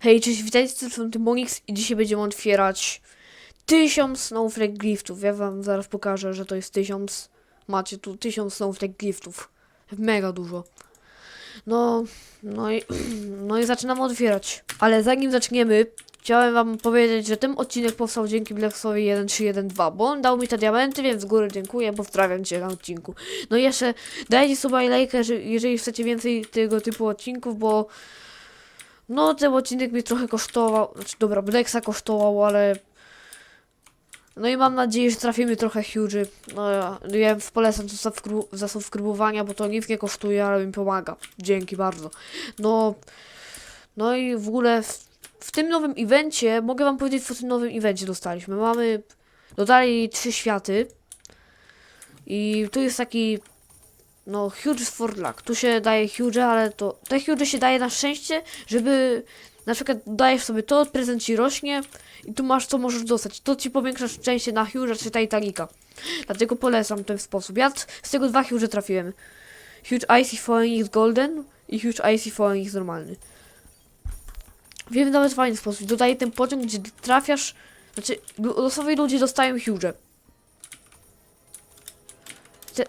Hej, cześć, witajcie, z strony Tymonix i dzisiaj będziemy otwierać 1000 Snowflake Giftów. Ja wam zaraz pokażę, że to jest 1000. Macie tu 1000 Snowflake Giftów. Mega dużo. No, no i, no i zaczynamy otwierać. Ale zanim zaczniemy, chciałem wam powiedzieć, że ten odcinek powstał dzięki Blacksowi 1312, bo on dał mi te diamenty, więc z góry dziękuję, pozdrawiam cię na odcinku. No i jeszcze dajcie suba i lajkę, że- jeżeli chcecie więcej tego typu odcinków, bo no, ten odcinek mi trochę kosztował. Znaczy, dobra, Blexa kosztował, ale. No i mam nadzieję, że trafimy trochę huge. No ja, ja polecam to subskrybu- zasubskrybowania, bo to nic nie kosztuje, ale mi pomaga. Dzięki bardzo. No. No i w ogóle w, w tym nowym evencie, mogę wam powiedzieć, co w tym nowym evencie dostaliśmy. Mamy. Dodali trzy światy. I tu jest taki no, huge for luck. Tu się daje huge, ale to. Te huge się daje na szczęście, żeby. Na przykład dajesz sobie to, prezent ci rośnie i tu masz co możesz dostać. To ci powiększa szczęście na huge czy Titanica. Dlatego polecam ten sposób. Ja z tego dwa huge trafiłem. Huge Icy Falling X Golden i Huge Icy Falling X normalny. Wiem nawet fajny sposób. Dodaję ten pociąg, gdzie trafiasz. Znaczy, losowi ludzie dostają huge.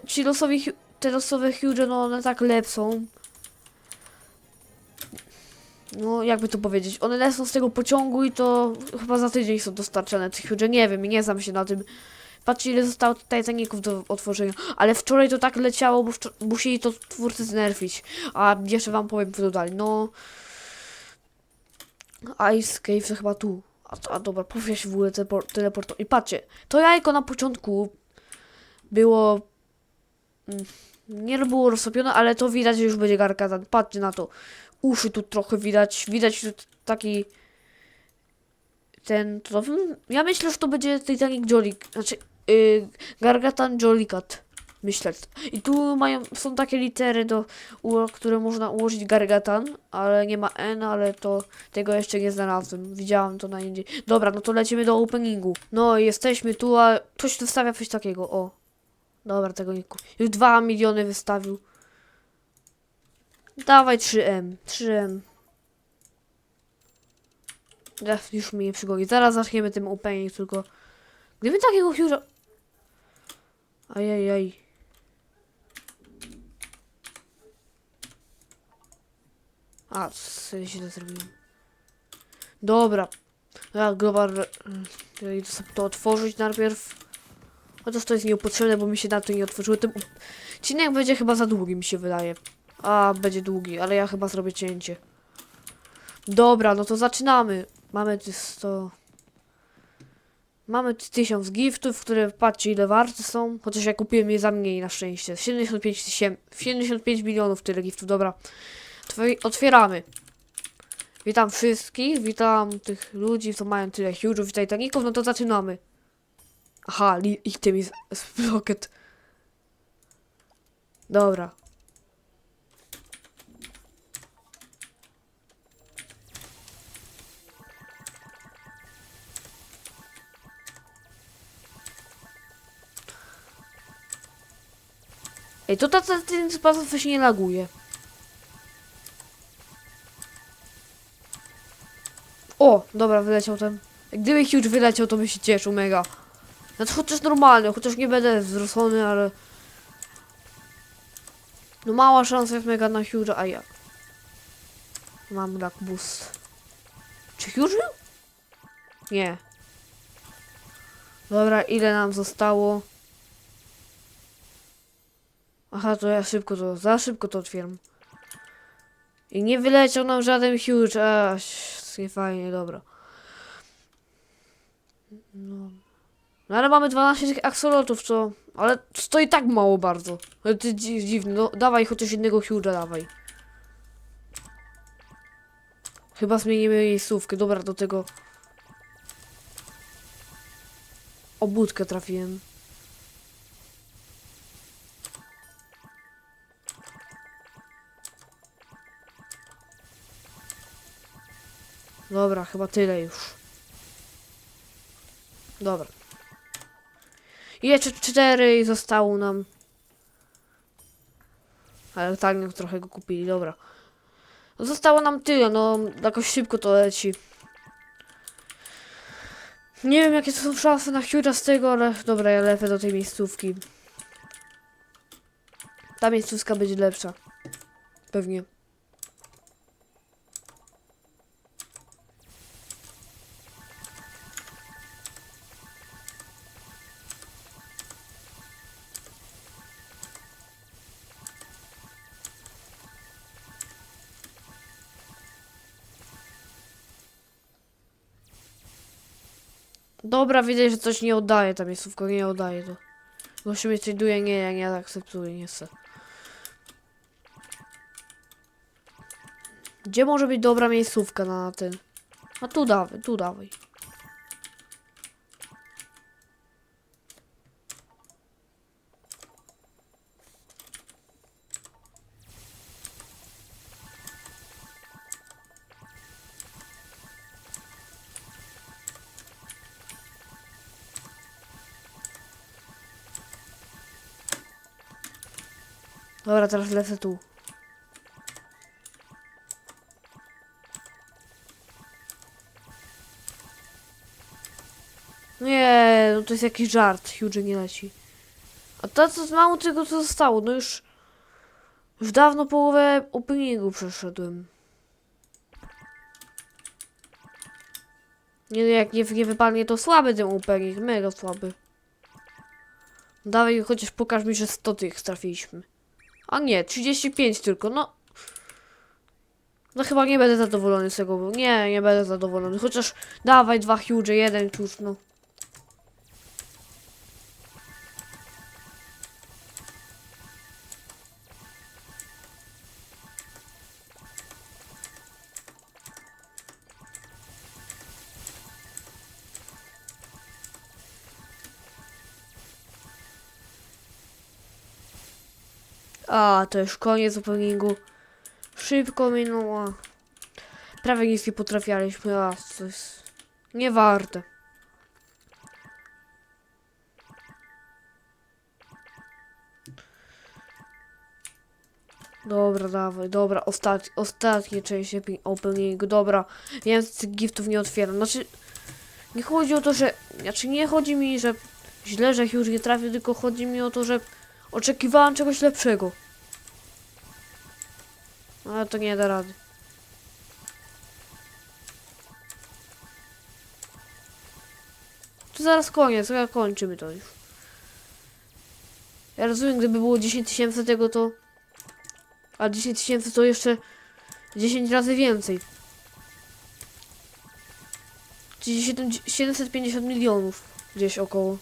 Ci losowi te losowe huge, no one tak lepszą. No, jakby to powiedzieć, one lecą z tego pociągu i to chyba za tydzień są dostarczane te huge, nie wiem, nie znam się na tym. Patrzcie ile zostało tutaj Titaników do otworzenia. Ale wczoraj to tak leciało, bo musieli to twórcy znerfić. A jeszcze wam powiem, co dodali. No... Ice Cave to chyba tu. A, a dobra, powiem się w ogóle telepor- teleporto. I patrzcie, to jajko na początku było... mm, Nie było roztopione, ale to widać, że już będzie garkatan. Patrzcie na to. Uszy tu trochę widać. Widać tu taki... Ten... To, ja myślę, że to będzie Titanic Jolly... Znaczy... Yy, Gargatan Jollycat. Myślę. I tu mają, są takie litery, do, które można ułożyć Gargatan, ale nie ma N, ale to tego jeszcze nie znalazłem. Widziałam to na indziej. Dobra, no to lecimy do openingu. No jesteśmy tu, a ktoś wystawia coś takiego. O. Dobra, tego nie kupię. Już 2 miliony wystawił. Dawaj 3M. 3M. Ech, już mi nie przygodi. Zaraz zaczniemy tym opening, tylko... Gdyby takiego huge'a... Ajajaj. A, co źle zrobiłem. Dobra. Ja global... Sobie to otworzyć najpierw. Chociaż to jest niepotrzebne, bo mi się na to nie otworzyło. Ten odcinek będzie chyba za długi, mi się wydaje. A, będzie długi, ale ja chyba zrobię cięcie. Dobra, no to zaczynamy. Mamy tu 100... Mamy tu 1000 giftów, które patrzcie ile warte są. Chociaż ja kupiłem je za mniej na szczęście. 75 tysięcy... 75 milionów tyle giftów, dobra. Otwi- Otwieramy. Witam wszystkich, witam tych ludzi, co mają tyle huge'ów i titaników, no to zaczynamy. Aha, li- ich tym jest blocket. Dobra. Ej, to ta, ta, ten sposób się nie laguje. O, dobra, wyleciał ten. Gdyby Huge wyleciał, to by się cieszył mega. Znaczy chociaż normalny, chociaż nie będę wzrosony, ale... No mała szansa jest mega na Huge, a ja... Mam black boost. Czy Huge? Nie. Dobra, ile nam zostało? Aha, to ja szybko to, za szybko to otwieram. I nie wyleciał nam żaden huge, a nie dobra. No. No ale mamy 12 tych axolotów, co... Ale to i tak mało bardzo. Ale ty dzi dziwny, no dawaj chociaż jednego huge'a, dawaj. Chyba zmienimy miejscówkę, dobra, do tego... Obudkę trafiłem. Dobra, chyba tyle już. Dobra. Jeszcze cztery zostało nam. Ale tak trochę go kupili, dobra. Zostało nam tyle, no jakoś szybko to leci. Nie wiem jakie to są szanse na Huge'a z tego, ale dobra, ja lecę do tej miejscówki. Ta miejscówka będzie lepsza. Pewnie. Dobra, widzę, że coś nie oddaje ta miejscówka, nie oddaje to. Gościu mnie traduje, nie, ja nie akceptuję, nie chcę. Gdzie może być dobra miejscówka na ten? A tu dawaj, tu dawaj. Dobra, teraz lecę tu. Nie, no to jest jakiś żart. Huge nie leci. A to co z mało tego co zostało, no już... Już dawno połowę openingu przeszedłem. Nie, no jak nie, nie wypadnie to słaby ten opening, mega słaby. Dawaj, chociaż pokaż mi, że 100 tych trafiliśmy. A nie, 35 tylko, no. No chyba nie będę zadowolony z tego, nie, nie będę zadowolony. Chociaż dawaj dwa huge, jeden już, no. A, to już koniec openingu. Szybko minęło. Prawie nic nie potrafialiśmy, a to jest niewarte. Dobra, dawaj, dobra, ostat, ostatnie część open- openingu, dobra. Ja tych giftów nie otwieram. Znaczy, nie chodzi o to, że. Znaczy, nie chodzi mi, że źle, że już nie trafię, tylko chodzi mi o to, że oczekiwałem czegoś lepszego. Ale to nie da rady. To zaraz koniec, zaraz kończymy to już. Ja rozumiem, gdyby było 10 tysięcy tego, to... A 10 tysięcy to jeszcze 10 razy więcej. Czyli 7, 750 milionów gdzieś około.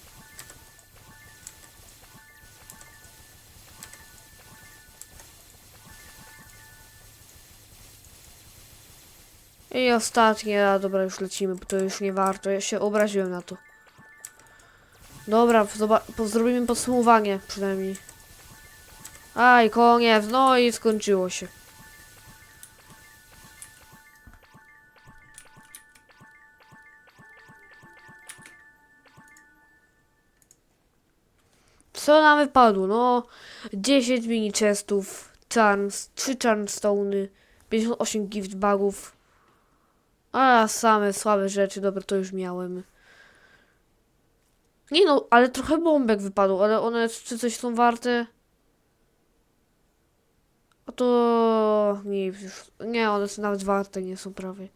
I ostatnie, a dobra, już lecimy, bo to już nie warto. Ja się obraziłem na to. Dobra, po- zrobimy podsumowanie przynajmniej. Aj, koniec, no i skończyło się. Co nam wypadło? No, 10 mini chestów, charms, 3 charmstone'y, 58 gift bagów. A, same słabe rzeczy, dobra, to już miałem. Nie no, ale trochę bombek wypadło, ale one czy coś są warte? A to... Nie, nie, one są nawet warte, nie są prawie.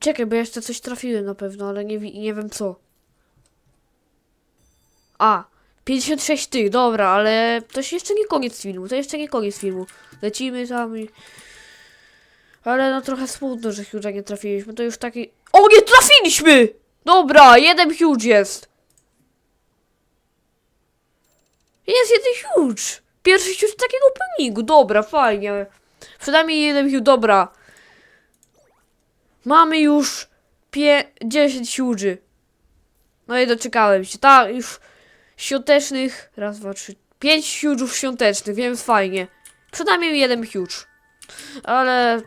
Czekaj, bo jeszcze coś trafiłem na pewno, ale nie, nie wiem co. A, 56 tych, dobra, ale to się jeszcze nie koniec filmu, to jeszcze nie koniec filmu. Lecimy tam i... Ale no trochę smutno, że Huge'a nie trafiliśmy, to już taki... O, nie trafiliśmy! Dobra, jeden Huge jest. Jest jeden Huge. Pierwszy Huge takiego openingu, dobra, fajnie. Przynajmniej jeden Huge, dobra. Mamy już pie... 10 Huge'y. No i doczekałem się, tak, już świątecznych, raz, dwa, trzy, pięć Huge'ów świątecznych, więc fajnie. Przynajmniej jeden huge. Ale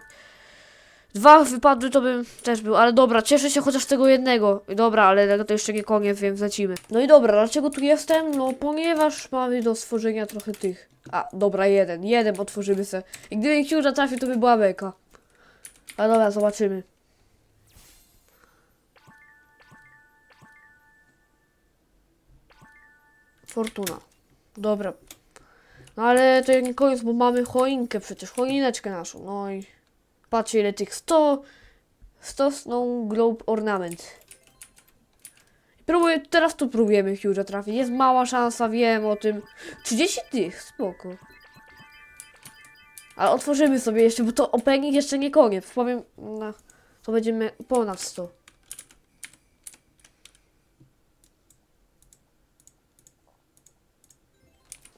Dwa wypadły to bym też był, ale dobra, cieszę się chociaż tego jednego. Dobra, ale to jeszcze nie koniec, więc lecimy. No i dobra, dlaczego tu jestem? No ponieważ mamy do stworzenia trochę tych. A, dobra, jeden, jeden otworzymy se. I gdyby Książę trafił, to by była beka. Ale dobra, zobaczymy. Fortuna. Dobra. No ale to nie koniec, bo mamy choinkę przecież, choineczkę naszą. No i patrzcie ile tych 100 100 Snow Globe Ornament. Próbuję, teraz tu próbujemy Hugh'a trafić. Jest mała szansa, wiem o tym. 30 tych, spoko. Ale otworzymy sobie jeszcze, bo to opening jeszcze nie koniec. Powiem, no, to będziemy ponad 100.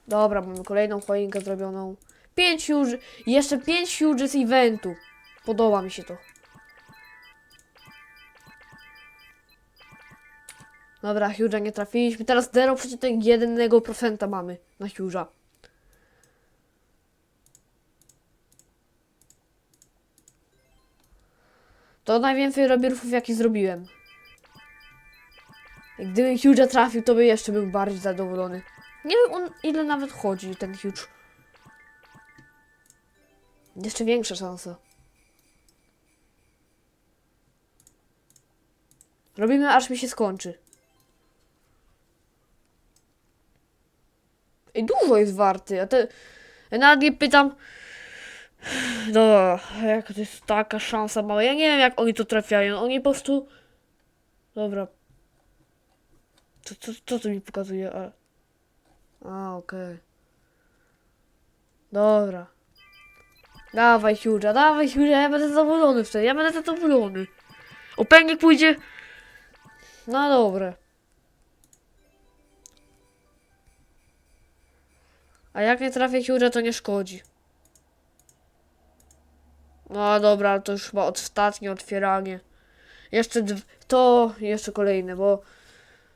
Dobra, mamy kolejną choinkę zrobioną. Pięć już, jeszcze pięć huge z eventu. Podoba mi się to. Dobra, Huge'a nie trafiliśmy. Teraz 0,1% mamy na Huge'a. To najwięcej robierów, jaki zrobiłem. Gdybym Huge'a trafił, to by jeszcze był bardziej zadowolony. Nie wiem, on, ile nawet chodzi, ten Huge. Jeszcze większa szansa. Robimy, aż mi się skończy. I dużo jest warty, a te... Ja nawet nie pytam... No, jak to jest taka szansa mała. Ja nie wiem, jak oni to trafiają. Oni po prostu... Dobra. Co, co, co to mi pokazuje? A, a okej. Dobra. Dawaj Huge'a, dawaj Huge'a, ja będę zadowolony wtedy, ja będę zadowolony. Opęgnik pójdzie... No dobra. A jak nie trafię Huge'a, to nie szkodzi. No dobra, to już chyba ostatnie otwieranie. Jeszcze to, jeszcze kolejne, bo...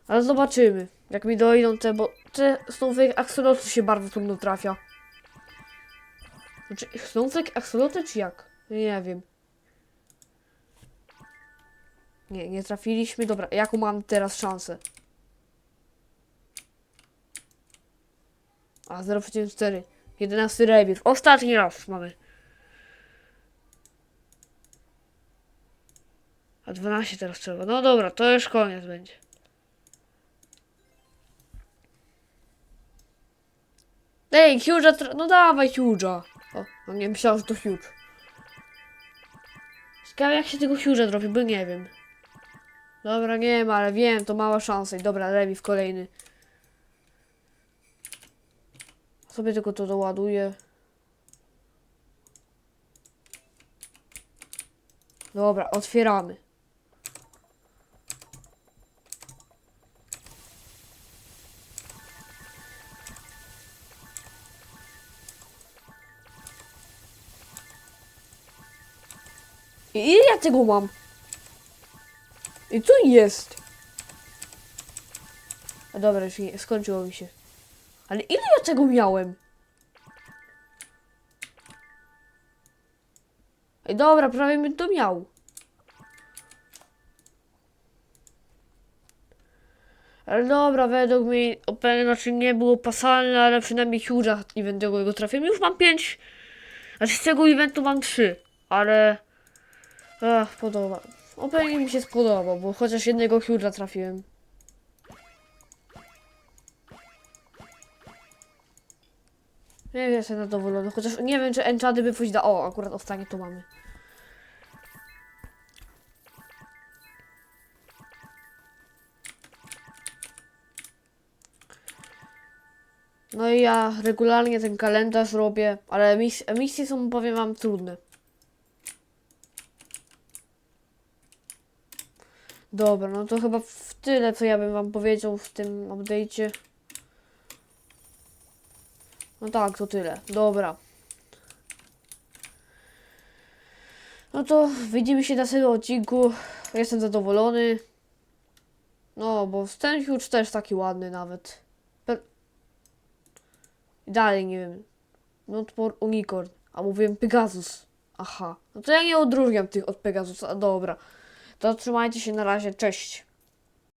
Ale zobaczymy, jak mi dojdą te, bo te Snowflake Axoloty się bardzo trudno trafia. Znaczy, Snowflake Axoloty czy jak? Nie wiem. Nie, nie trafiliśmy. Dobra, jaką mam teraz szansę? A, 0,4. 11 rebir. Ostatni raz mamy. A 12 teraz trzeba. No dobra, to już koniec będzie. Ej, Huge'a, no dawaj Huge'a. O, no nie myślałem, że to Huge. Ciekawe jak się tego Huge'a dropi, bo nie wiem. Dobra, nie ma, ale wiem, to mała szansa. I dobra, Lewi w kolejny. Sobie tylko to doładuję. Dobra, otwieramy. Tego mam? I tu jest. A dobra, już nie, skończyło mi się. Ale ile ja tego miałem? Ej, dobra, prawie bym to miał. Ale dobra, według mnie open znaczy nie było opasalne, ale przynajmniej Huge'a eventowego trafiłem. Już mam 5. Znaczy z tego eventu mam 3, ale... Ach, podoba. Opening mi się spodobał, bo chociaż jednego Huge'a trafiłem. Nie wiem, jestem zadowolony, chociaż nie wiem, czy enchady by pójść da... O, akurat ostatnie to mamy. No i ja regularnie ten kalendarz robię, ale mis misje są, powiem wam, trudne. Dobra, no to chyba w tyle, co ja bym wam powiedział w tym update'cie. No tak, to tyle. Dobra. No to widzimy się na następnym odcinku. Jestem zadowolony. No, bo ten huge też taki ładny nawet. Dalej nie wiem. Notpor Unicorn. A mówiłem Pegasus. Aha, no to ja nie odróżniam tych od Pegasusa, dobra. To trzymajcie się na razie, cześć.